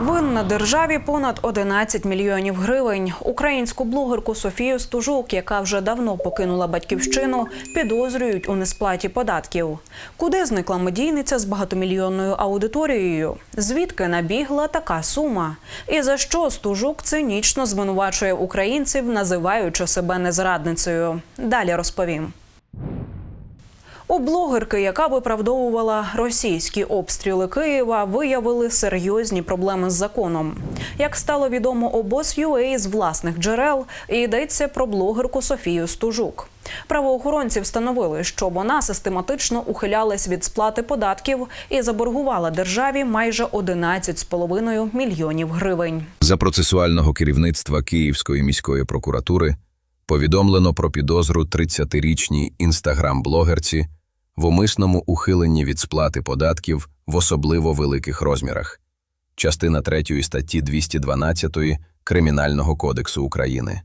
Винна державі понад 11 мільйонів гривень. Українську блогерку Софію Стужук, яка вже давно покинула батьківщину, підозрюють у несплаті податків. Куди зникла медійниця з багатомільйонною аудиторією? Звідки набігла така сума? І за що Стужук цинічно звинувачує українців, називаючи себе незрадницею? Далі розповім. У блогерки, яка виправдовувала російські обстріли Києва, виявили серйозні проблеми з законом. Як стало відомо обоз.ua з власних джерел, йдеться про блогерку Софію Стужук. Правоохоронці встановили, що вона систематично ухилялась від сплати податків і заборгувала державі майже 11,5 мільйонів гривень. За процесуального керівництва Київської міської прокуратури повідомлено про підозру 30-річній інстаграм-блогерці в умисному ухиленні від сплати податків в особливо великих розмірах. Частина 3 статті 212 Кримінального кодексу України.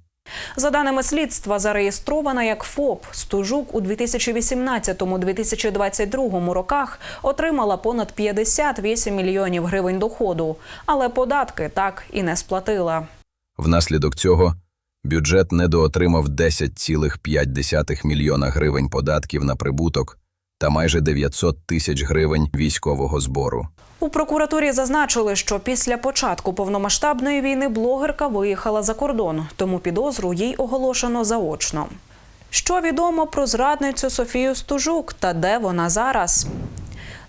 За даними слідства, зареєстрована як ФОП Стужук у 2018-2022 роках отримала понад 58 мільйонів гривень доходу, але податки так і не сплатила. Внаслідок цього бюджет недоотримав 10,5 мільйона гривень податків на прибуток та майже 900 тисяч гривень військового збору. У прокуратурі зазначили, що після початку повномасштабної війни блогерка виїхала за кордон, тому підозру їй оголошено заочно. Що відомо про зрадницю Софію Стужук та де вона зараз?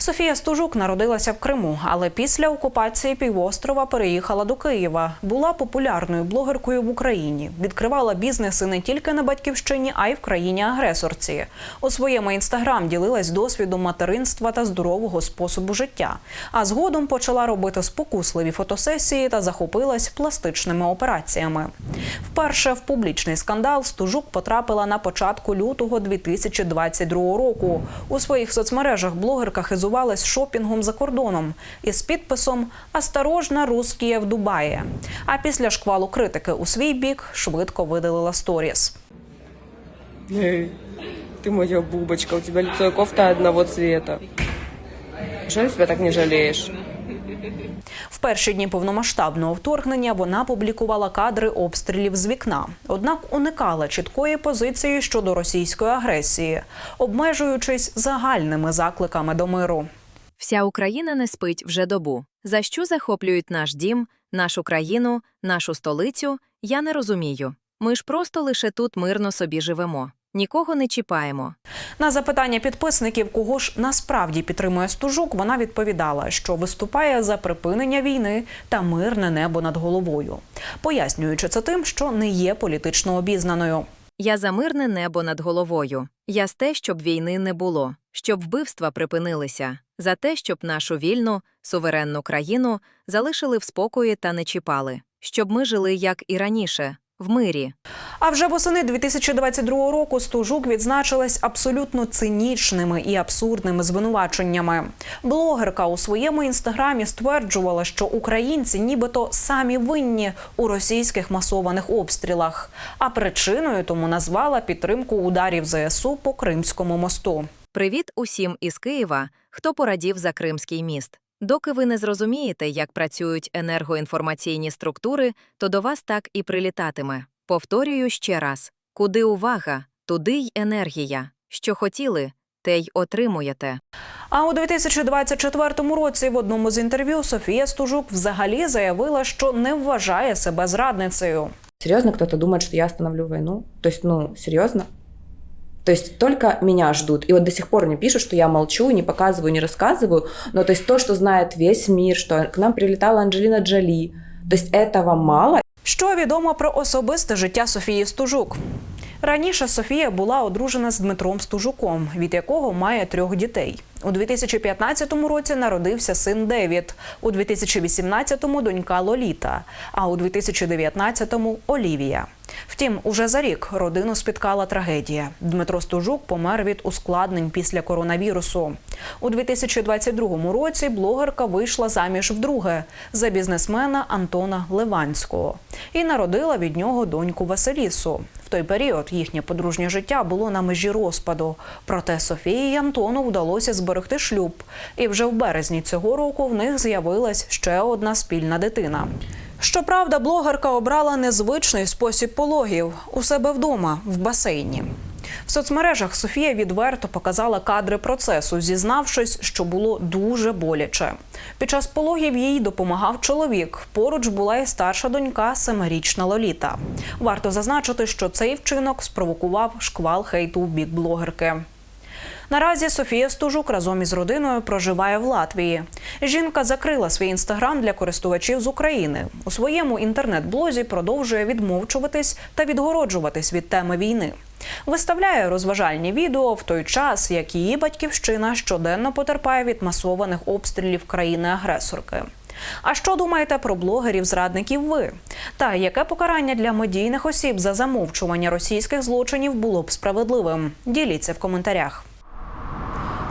Софія Стужук народилася в Криму, але після окупації півострова переїхала до Києва. Була популярною блогеркою в Україні. Відкривала бізнеси не тільки на батьківщині, а й в країні-агресорці. У своєму інстаграм ділилась досвідом материнства та здорового способу життя. А згодом почала робити спокусливі фотосесії та захопилась пластичними операціями. Вперше в публічний скандал Стужук потрапила на початку лютого 2022 року. У своїх соцмережах блогерка хизувалась шопінгом за кордоном із підписом «Осторожна, русські в Дубаї». А після шквалу критики у свій бік швидко видалила сторіс. ти моя бубочка, у тебе лицо і кофта одного цвета. Жаль, себе так не жалеешь. В перші дні повномасштабного вторгнення вона публікувала кадри обстрілів з вікна, однак уникала чіткої позиції щодо російської агресії, обмежуючись загальними закликами до миру. Вся Україна не спить вже добу. За що захоплюють наш дім, нашу країну, нашу столицю? Я не розумію. Ми ж просто лише тут мирно собі живемо. Нікого не чіпаємо. На запитання підписників, кого ж насправді підтримує стужук, вона відповідала, що виступає за припинення війни та мирне небо над головою, пояснюючи це тим, що не є політично обізнаною. Я за мирне небо над головою. Я з те, щоб війни не було, щоб вбивства припинилися, за те, щоб нашу вільну, суверенну країну залишили в спокої та не чіпали, щоб ми жили як і раніше, в мирі. А вже восени 2022 року Стужук відзначилась абсолютно цинічними і абсурдними звинуваченнями. Блогерка у своєму інстаграмі стверджувала, що українці нібито самі винні у російських масованих обстрілах. А причиною тому назвала підтримку ударів ЗСУ по Кримському мосту. Привіт усім із Києва, хто порадів за Кримський міст. Доки ви не зрозумієте, як працюють енергоінформаційні структури, то до вас так і прилітатиме. Повторюю ще раз: куди увага, туди й енергія. Що хотіли, те й отримуєте. А у 2024 році в одному з інтерв'ю Софія Стужук взагалі заявила, що не вважає себе зрадницею. Серьезно кто-то думает, что я остановлю войну? То есть, ну, серьезно? То есть только меня ждут. И вот до сих пор мне пишут, что я молчу, не показываю, не рассказываю. Но то есть то, что знает весь мир, что к нам прилетала Анджелина Джоли. То есть этого мало. Що відомо про особисте життя Софії Стужук? Раніше Софія була одружена з Дмитром Стужуком, від якого має трьох дітей. У 2015 році народився син Девід, у 2018-му донька Лоліта, а у 2019-му – Олівія. Втім, уже за рік родину спіткала трагедія. Дмитро Стужук помер від ускладнень після коронавірусу. У 2022 році блогерка вийшла заміж вдруге за бізнесмена Антона Ливанського і народила від нього доньку Василісу. Той період їхнє подружнє життя було на межі розпаду. Проте Софії і Антону вдалося зберегти шлюб. І вже в березні цього року в них з'явилась ще одна спільна дитина. Щоправда, блогерка обрала незвичний спосіб пологів у себе вдома в басейні. В соцмережах Софія відверто показала кадри процесу, зізнавшись, що було дуже боляче. Під час пологів їй допомагав чоловік. Поруч була і старша донька, семирічна Лоліта. Варто зазначити, що цей вчинок спровокував шквал хейту в бік блогерки. Наразі Софія Стужук разом із родиною проживає в Латвії. Жінка закрила свій інстаграм для користувачів з України. У своєму інтернет-блозі продовжує відмовчуватись та відгороджуватись від теми війни. Виставляє розважальні відео в той час, як її батьківщина щоденно потерпає від масованих обстрілів країни-агресорки. А що думаєте про блогерів-зрадників ви? Та яке покарання для медійних осіб за замовчування російських злочинів було б справедливим? Діліться в коментарях.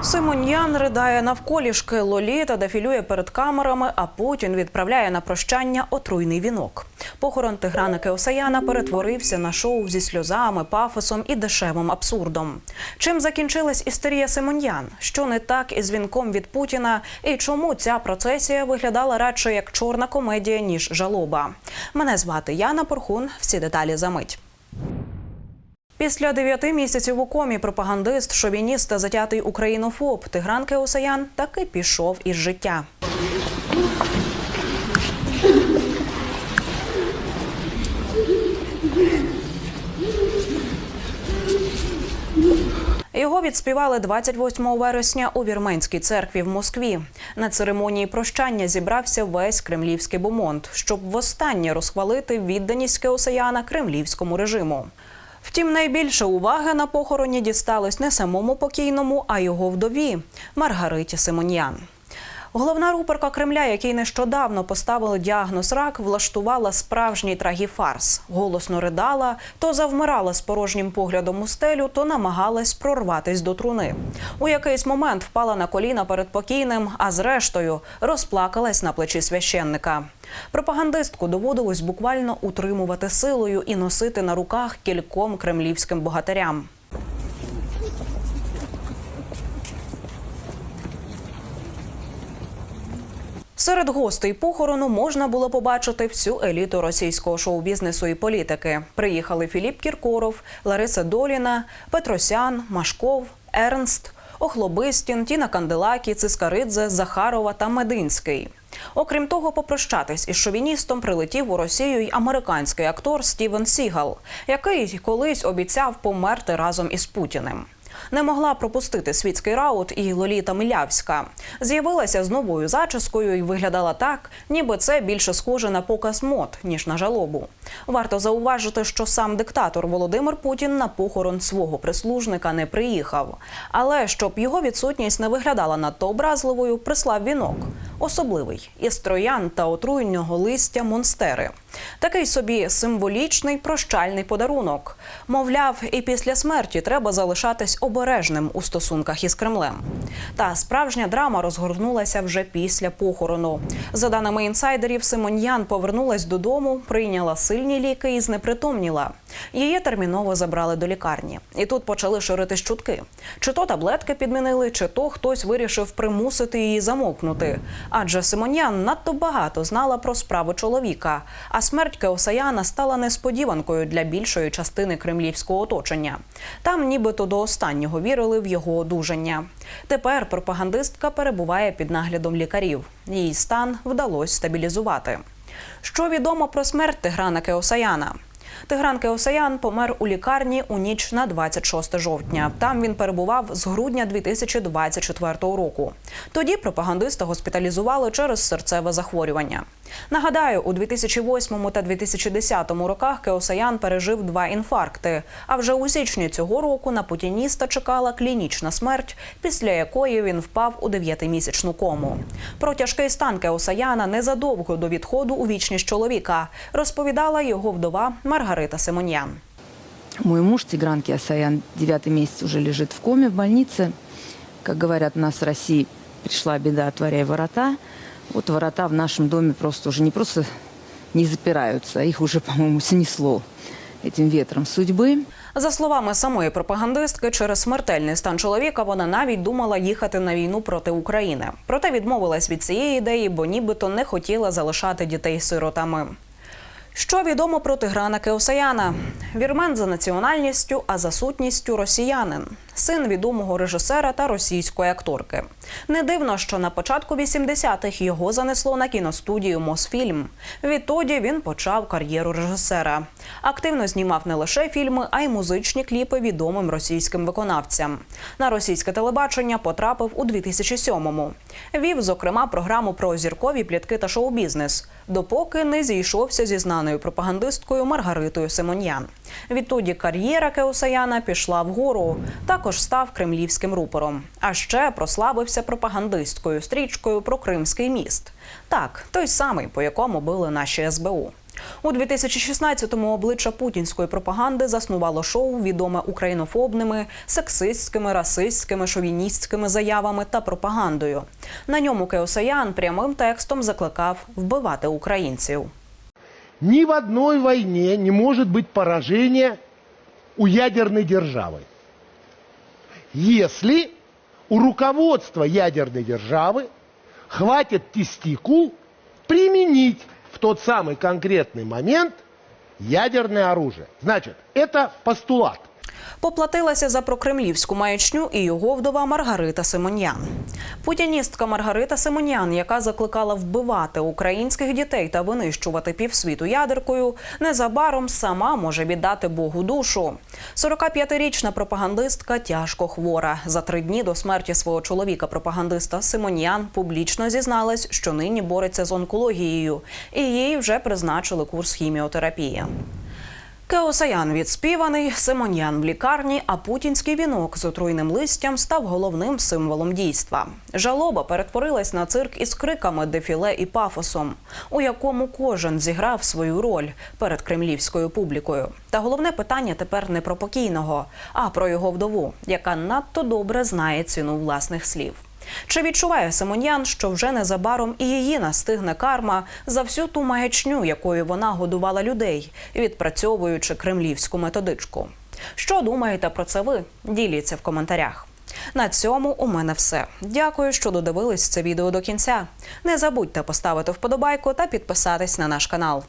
Симоньян ридає навколішки Лоліта дефілює перед камерами, а Путін відправляє на прощання отруйний вінок. Похорон Тиграна Кеосаяна перетворився на шоу зі сльозами, пафосом і дешевим абсурдом. Чим закінчилась істерія Симоньян? Що не так із вінком від Путіна? І чому ця процесія виглядала радше як чорна комедія ніж жалоба? Мене звати Яна Порхун. Всі деталі за мить. Після дев'яти місяців у комі пропагандист, шовініст та затятий українофоб Тигран Кеосаян таки пішов із життя. Його відспівали 28 вересня у вірменській церкві в Москві. На церемонії прощання зібрався весь кремлівський бомонд, щоб востаннє розхвалити відданість Кеосаяна кремлівському режиму. Втім, найбільше уваги на похороні дісталось не самому покійному, а його вдові Маргариті Симоньян. Головна рупорка Кремля, який нещодавно поставили діагноз рак, влаштувала справжній трагіфарс. Голосно ридала, то завмирала з порожнім поглядом у стелю, то намагалась прорватись до труни. У якийсь момент впала на коліна перед покійним, а зрештою розплакалась на плечі священника. Пропагандистку доводилось буквально утримувати силою і носити на руках кільком кремлівським богатирям. Серед гостей похорону можна було побачити всю еліту російського шоу-бізнесу і політики. Приїхали Філіп Кіркоров, Лариса Доліна, Петросян, Машков, Ернст, Охлобистін, Тіна Канделакі, Цискаридзе, Захарова та Мединський. Окрім того, попрощатись із шовіністом прилетів у Росію й американський актор Стівен Сігал, який колись обіцяв померти разом із Путіним. Не могла пропустити світський раут і Лоліта Милявська. З'явилася з новою зачіскою і виглядала так, ніби це більше схоже на показ мод, ніж на жалобу. Варто зауважити, що сам диктатор Володимир Путін на похорон свого прислужника не приїхав. Але щоб його відсутність не виглядала надто образливою, прислав вінок. Особливий із троян та отруйного листя монстери. Такий собі символічний прощальний подарунок. Мовляв, і після смерті треба залишатись обережним у стосунках із Кремлем. Та справжня драма розгорнулася вже після похорону. За даними інсайдерів, Симоньян повернулась додому, прийняла сильні ліки і знепритомніла. Її терміново забрали до лікарні. І тут почали ширитись чутки. Чи то таблетки підмінили, чи то хтось вирішив примусити її замовкнути. Адже Симоньян надто багато знала про справу чоловіка. А смерть Кеосаяна стала несподіванкою для більшої частини кремлівського оточення. Там, нібито до останнього вірили в його одужання. Тепер пропагандистка перебуває під наглядом лікарів. Її стан вдалося стабілізувати. Що відомо про смерть Тиграна Кеосаяна? Тигран Кеосаян помер у лікарні у ніч на 26 жовтня. Там він перебував з грудня 2024 року. Тоді пропагандиста госпіталізували через серцеве захворювання. Нагадаю, у 2008 та 2010 роках Кеосаян пережив два інфаркти. А вже у січні цього року на путініста чекала клінічна смерть, після якої він впав у дев'ятимісячну кому. Про тяжкий стан Кеосаяна незадовго до відходу у вічність чоловіка розповідала його вдова Маргарита Симоньян. Мой муж Тигран Киасаян девятый месяц уже лежит в коме в больнице. Как говорят у нас в России, пришла беда, отворяй ворота. Вот ворота в нашем доме просто уже не просто не запираются, их уже, по-моему, снесло этим ветром судьбы. За словами самої пропагандистки, через смертельний стан чоловіка вона навіть думала їхати на війну проти України. Проте відмовилась від цієї ідеї, бо нібито не хотіла залишати дітей сиротами. Що відомо про Тиграна Кеосаяна? Вірмен за національністю, а за сутністю росіянин, син відомого режисера та російської акторки. Не дивно, що на початку 80-х його занесло на кіностудію Мосфільм. Відтоді він почав кар'єру режисера. Активно знімав не лише фільми, а й музичні кліпи відомим російським виконавцям. На російське телебачення потрапив у 2007-му. Вів, зокрема, програму про зіркові плітки та шоу-бізнес, допоки не зійшовся зі знаною пропагандисткою Маргаритою Симоньян. Відтоді кар'єра Кеосаяна пішла вгору. Також став кремлівським рупором. А ще прославився пропагандисткою стрічкою про Кримський міст. Так, той самий, по якому били наші СБУ. У 2016-му обличчя путінської пропаганди заснувало шоу, відоме українофобними, сексистськими, расистськими, шовіністськими заявами та пропагандою. На ньому Кеосаян прямим текстом закликав вбивати українців. Ни в одной войне не может быть поражения у ядерной державы. Если у руководства ядерной державы хватит тестикул применить в тот самый конкретный момент ядерное оружие. Значит, это постулат. Поплатилася за прокремлівську маячню і його вдова Маргарита Симоньян. Путіністка Маргарита Симоньян, яка закликала вбивати українських дітей та винищувати півсвіту ядеркою, незабаром сама може віддати Богу душу. 45-річна пропагандистка тяжко хвора. За три дні до смерті свого чоловіка, пропагандиста Симоньян, публічно зізналась, що нині бореться з онкологією, і їй вже призначили курс хіміотерапії. Кеосаян відспіваний, Симоньян в лікарні, а путінський вінок з отруйним листям став головним символом дійства. Жалоба перетворилась на цирк із криками, дефіле і пафосом, у якому кожен зіграв свою роль перед кремлівською публікою. Та головне питання тепер не про покійного, а про його вдову, яка надто добре знає ціну власних слів. Чи відчуває Симоньян, що вже незабаром і її настигне карма за всю ту маячню, якою вона годувала людей, відпрацьовуючи кремлівську методичку? Що думаєте про це ви? Діліться в коментарях. На цьому у мене все. Дякую, що додивились це відео до кінця. Не забудьте поставити вподобайку та підписатись на наш канал.